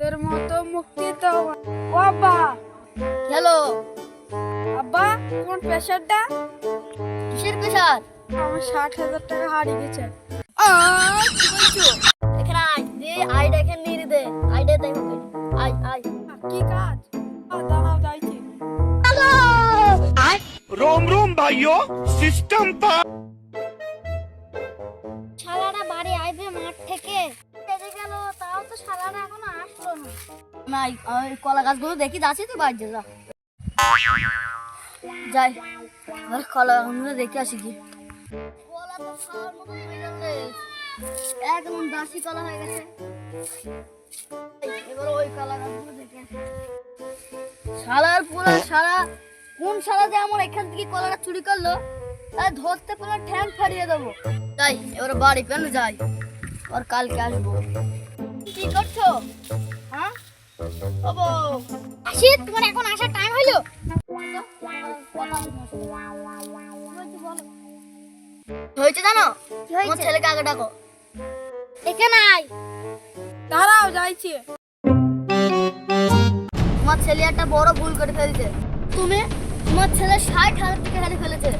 তোর মতো মুক্তি তো ও আব্বা। হ্যালো। আব্বা কোন প্রেশারটা কিসের প্রেশার আমার ষাট হাজার টাকা হারিয়ে গেছে। এখানে আয় দে আইডা এখানে নিয়ে দে আইডা আই আই কি কাজ? দাঁড়াও যাইছি। হ্যালো। রোম রোম ভাইও সিস্টেম পা না ওই কলা গাছগুলো দেখি যাচ্ছি তো যা। যাই কলা গাছগুলো দেখে আসি কি শালা, কোন এখান থেকে চুরি করল, তাই ধরতে পুরো ঠ্যাং ফাড়িয়ে দেবো। তাই এবার বাড়ি কেন যাই? আর কালকে আসব। কি হ্যাঁ বাবু আসি তোমার এখন আসার টাইম হইল? হয়েছে জানো? তোমার ছেলেকে আগে ডাকো। এখানে আয় দাঁড়াও যাইছি। তোমার ছেলে একটা বড় ভুল করে ফেলছে। তুমি? তোমার ছেলে ষাট হাজার টাকা হারিয়ে ফেলেছে।